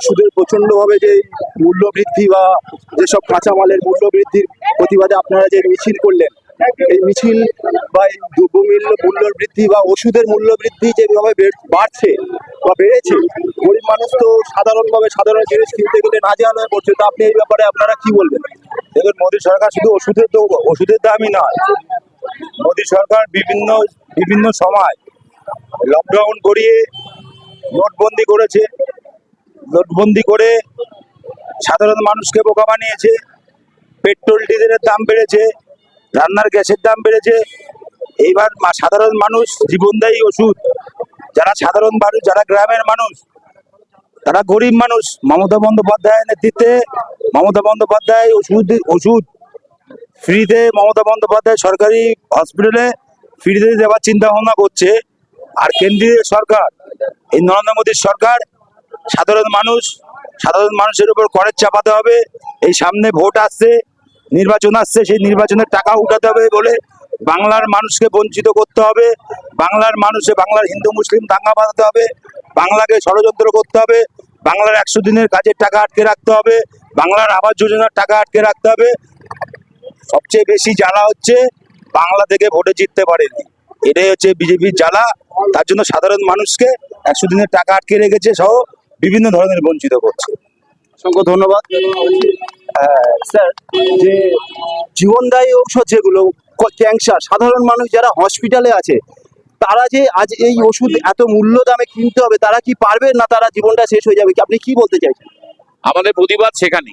ওষুধের প্রচণ্ড ভাবে যে মূল্য বৃদ্ধি বা যেসব কাঁচামালের মূল্য বৃদ্ধির প্রতিবাদে আপনারা যে মিছিল করলেন, এই মিছিল বা এই দ্রব্যমূল্য মূল্য বৃদ্ধি বা ওষুধের মূল্য বৃদ্ধি যেভাবে বাড়ছে বা বেড়েছে, গরিব মানুষ তো সাধারণভাবে সাধারণ জিনিস কিনতে গেলে না নাজেহাল হয়ে পড়ছে তো আপনি এই ব্যাপারে আপনারা কি বলবেন? দেখুন, মোদী সরকার শুধু ওষুধের তো ওষুধের দামই নয় মোদী সরকার বিভিন্ন বিভিন্ন সময় লকডাউন করিয়ে নোটবন্দি করেছে। নোটবন্দি করে সাধারণ মানুষকে বোকা বানিয়েছে, পেট্রোল, ডিজেলের দাম বেড়েছে, রান্নার গ্যাসের দাম বেড়েছে। এইবার সাধারণ মানুষ, জীবনদায়ী ওষুধ, যারা সাধারণ মানুষ, যারা গ্রামের মানুষ, তারা গরিব মানুষ, মমতা বন্দ্যোপাধ্যায়ের নেতৃত্বে মমতা বন্দ্যোপাধ্যায় ওষুধ ওষুধ ফ্রিতে মমতা বন্দ্যোপাধ্যায় সরকারি হসপিটালে ফ্রিতে দেওয়ার চিন্তা ভাবনা করছে। আর কেন্দ্রীয় সরকার, এই নরেন্দ্র মোদীর সরকার সাধারণ মানুষ, সাধারণ মানুষের উপর করের চাপাতে হবে। এই সামনে ভোট আসছে, নির্বাচন আসছে, সেই নির্বাচনের টাকা উঠাতে হবে বলে বাংলার মানুষকে বঞ্চিত করতে হবে। বাংলার মানুষে বাংলার হিন্দু, মুসলিম দাঙ্গা বাঁধাতে হবে। বাংলাকে ষড়যন্ত্র করতে হবে। বাংলার একশো দিনের কাজের টাকা আটকে রাখতে হবে। বাংলার আবাস যোজনার টাকা আটকে রাখতে হবে। সবচেয়ে বেশি জ্বালা হচ্ছে বাংলা থেকে ভোটে জিততে পারেনি। এটাই হচ্ছে বিজেপির জ্বালা। তার জন্য সাধারণ মানুষকে একশো দিনের টাকা আটকে রেখেছে সহ বিভিন্ন ধরনের বঞ্চিত করছে। অসংখ্য ধন্যবাদ। আহ, স্যার যে জীবনদায়ী ঔষধ যেগুলো ক্যান্সার সাধারণ মানুষ যারা হসপিটালে আছে তারা যে আজ এই ওষুধ এত মূল্য দামে কিনতে হবে তারা কি পারবে না তারা জীবনটা শেষ হয়ে যাবে? আপনি কি বলতে চাইছেন? আমাদের প্রতিবাদ সেখানে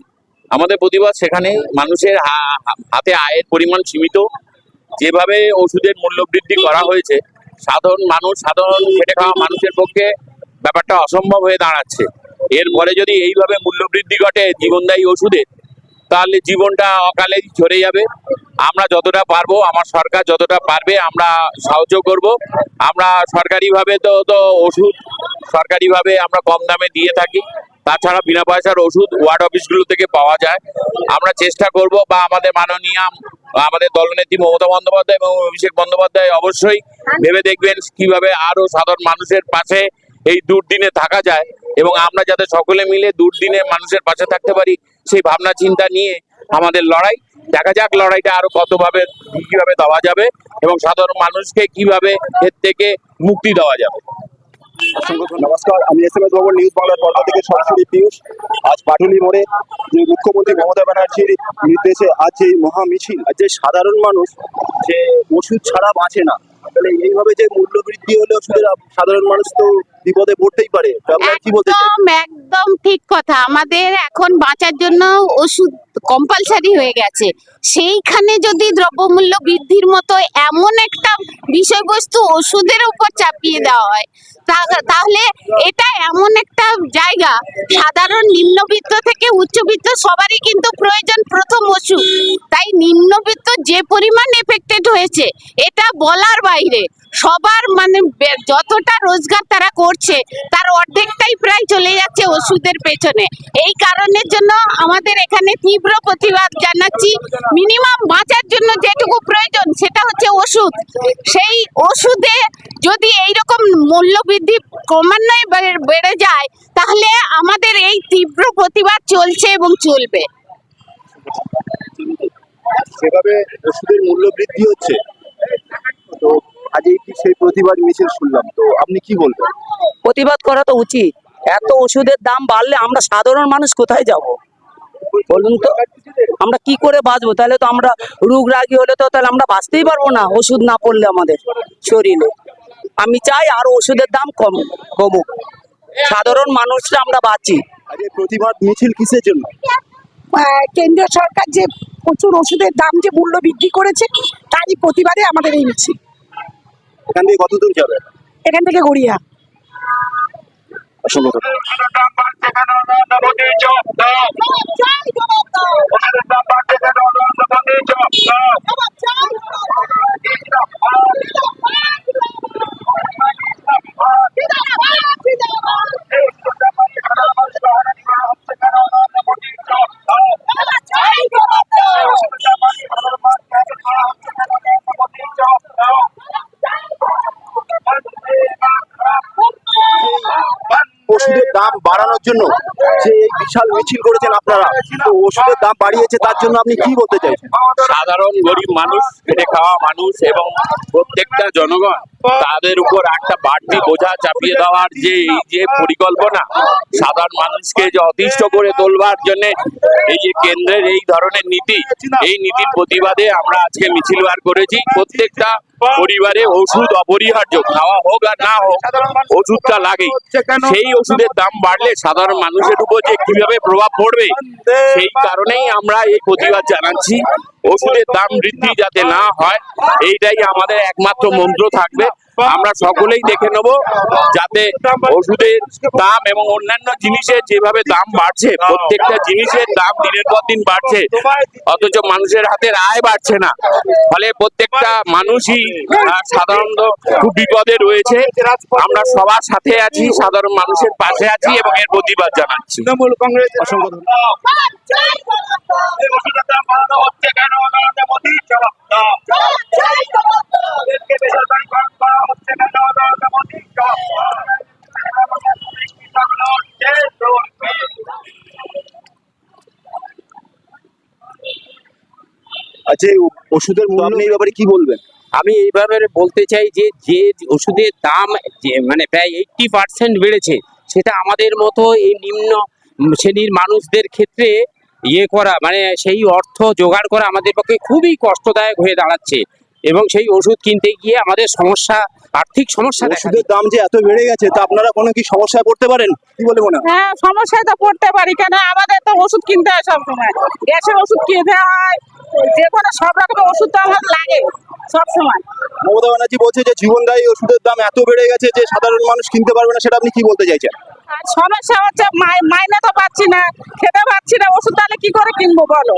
আমাদের প্রতিবাদ সেখানে মানুষের হাতে আয়ের পরিমাণ সীমিত। যেভাবে ওষুধের মূল্য বৃদ্ধি করা হয়েছে সাধারণ মানুষ সাধারণ খেটে খাওয়া মানুষের পক্ষে ব্যাপারটা অসম্ভব হয়ে দাঁড়াচ্ছে। এরপরে যদি এইভাবে মূল্য বৃদ্ধি ঘটে জীবনদায়ী ওষুধের তাহলে জীবনটা অকালেই ঝরে যাবে। আমরা যতটা পারব, আমার সরকার যতটা পারবে, আমরা সাহায্য করব। আমরা সরকারিভাবে তো তো ওষুধ সরকারিভাবে আমরা কম দামে দিয়ে থাকি। তাছাড়া বিনা পয়সার ওষুধ ওয়ার্ড অফিসগুলো থেকে পাওয়া যায়। আমরা চেষ্টা করব বা আমাদের মাননীয়, আমাদের দলনেত্রী মমতা বন্দ্যোপাধ্যায় এবং অভিষেক বন্দ্যোপাধ্যায় অবশ্যই ভেবে দেখবেন কীভাবে আরও সাধারণ মানুষের পাশে এই দুর্দিনে থাকা যায় এবং আমরা যাতে সকলে মিলে দুর্দিনে মানুষের পাশে থাকতে পারি, সেই ভাবনা চিন্তা নিয়ে আমাদের লড়াই। দেখা যাক লড়াইটা আরও কতভাবে, কীভাবে দেওয়া যাবে এবং সাধারণ মানুষকে কীভাবে এর থেকে মুক্তি দেওয়া যাবে। নমস্কার, আমি এস এম এস ভবন নিউজ বাংলার পর্দা থেকে সরাসরি পিয়ুষ। আজ পাটুলি মোড়ে যে মুখ্যমন্ত্রী মমতা ব্যানার্জির নির্দেশে আজ যে মহা মিছিল যে সাধারণ মানুষ, যে ওষুধ ছাড়া বাঁচে না তাহলে এইভাবে যে মূল্য বৃদ্ধি হলে সাধারণ মানুষ তো বিপদে পড়তেই পারে। একদম একদম ঠিক কথা। আমাদের এখন বাঁচার জন্য ওষুধ কম্পালসারি হয়ে গেছে। সেইখানে যদি দ্রব্যমূল্য বৃদ্ধির মতো এমন একটা বিষয়বস্তু ওষুধের উপর চাপিয়ে দেওয়া হয় তাহলে এটা এমন একটা জায়গা। সাধারণ নিম্নবিত্ত থেকে উচ্চবিত্ত সবারই কিন্তু প্রয়োজন প্রথম ওষুধ। নিম্নবিত্ত যে পরিমাণ এফেক্টেড হয়েছে, এটা বলার বাইরে। সবার মানে যতটা রোজগার তারা করছে, তার অর্ধেকটাই প্রায় চলে যাচ্ছে ওষুধের পেছনে। এই কারণের জন্য আমাদের এখানে তীব্র প্রতিবাদ জানাচ্ছি। মিনিমাম বাঁচার জন্য যেটুকু প্রয়োজন, সেটা হচ্ছে ওষুধ। সেই ওষুধে যদি এইরকম মূল্য বৃদ্ধি ক্রমান্বয়ে বেড়ে যায়, তাহলে আমাদের এই তীব্র প্রতিবাদ চলছে এবং চলবে। সেভাবে ওষুধের মূল্য বৃদ্ধি হচ্ছে? তো আজ এই কি সেই প্রতিবাদ মিছিল শুনলাম তো আপনি কি বলবেন? প্রতিবাদ করা তো উচিত। এত ওষুধের দাম বাড়লে আমরা সাধারণ মানুষ কোথায় যাব? বলুন তো আমরা কি করে বাঁচবো? তাহলে তো আমরা রোগ রাগি হলে তো তাহলে আমরা বাঁচতেই পারব না ওষুধ না পড়লে আমাদের শরীরে। আমি চাই আরও ওষুধের দাম কম কমুক। সাধারণ মানুষরা আমরা বাঁচি। আজ প্রতিবাদ মিছিল কিসের জন্য? কেন্দ্রীয় সরকার যে প্রচুর ওষুধের দাম যে মূল্য বৃদ্ধি করেছে তারই প্রতিবাদে আমাদের এই মিছিল। এখান থেকে কত দূর যাবে? এখান থেকে গড়িয়া। অসংখ্য বাড়ানোর জন্য যে বিশাল মিছিল করেছেন আপনারা, তো ওষুধের দাম বাড়িয়েছে, তার জন্য আপনি কি বলতে চাইছেন? সাধারণ গরিব মানুষ খেটে খাওয়া মানুষ এবং প্রত্যেকটা জনগণ, তাদের উপর একটা বাড়তি বোঝা চাপিয়ে দেওয়ার যে এই যে পরিকল্পনা, সাধারণ মানুষকে যে অতিষ্ঠ করে তোলবার জন্য এই যে কেন্দ্রের এই ধরনের নীতি, এই নীতির প্রতিবাদে আমরা আজকে মিছিল বার করেছি। প্রত্যেকটা পরিবারে ওষুধ অপরিহার্য, খাওয়া হোক আর না হোক, ওষুধটা লাগেই। সেই ওষুধের দাম বাড়লে সাধারণ মানুষের উপর যে কীভাবে প্রভাব পড়বে, সেই কারণেই আমরা এই প্রতিবাদ জানাচ্ছি। ওষুধের দাম বৃদ্ধি যাতে না হয় এইটাই আমাদের একমাত্র মন্ত্র থাকবে। আমরা সকলেই দেখে নেব যাতে ওষুধের দাম এবং অন্যান্য জিনিসের যেভাবে দাম বাড়ছে প্রত্যেকটা জিনিসের দাম দিনের পর দিন বাড়ছে অথচ মানুষের হাতের আয় বাড়ছে না। ফলে প্রত্যেকটা মানুষই সাধারণত খুব বিপদে রয়েছে। আমরা সবার সাথে আছি সাধারণ মানুষের পাশে আছি এবং এর প্রতিবাদ জানাচ্ছি। তৃণমূল কংগ্রেস অসংখ্য আচ্ছা ওষুধের মূল্য এই ব্যাপারে কি বলবেন? আমি এই ব্যাপারে বলতে চাই যে যে ওষুধের দাম মানে প্রায় এইটটি পার্সেন্ট বেড়েছে সেটা আমাদের মতো এই নিম্ন শ্রেণির মানুষদের ক্ষেত্রে ইয়ে করা মানে সেই অর্থ জোগাড় করা আমাদের পক্ষে খুবই কষ্টদায়ক হয়ে দাঁড়াচ্ছে। এবং সেই ওষুধ কিনতে গিয়ে আমাদের সমস্যা আর্থিক সমস্যা ওষুধের দাম যে এত বেড়ে গেছে তা আপনারা কোনো কি সমস্যায় পড়তে পারেন? কি বলে মনে হয়? হ্যাঁ সমস্যায় তো পড়তে পারি কেন? আমাদের তো ওষুধ কিনতে হয় সব সময় গ্যাসের ওষুধ কিনতে হয় যে কোনো সব রকমের ওষুধ তো আমার লাগে সব সময় মমতা ব্যানার্জি বলছে যে জীবনদায়ী ওষুধের দাম এত বেড়ে গেছে যে সাধারণ মানুষ কিনতে পারবে না সেটা আপনি কি বলতে চাইছেন? সমস্যা হচ্ছে, মাই- মাইনে তো পাচ্ছি না, খেতে পাচ্ছি না, ওষুধ তাহলে কি করে কিনবো বলো?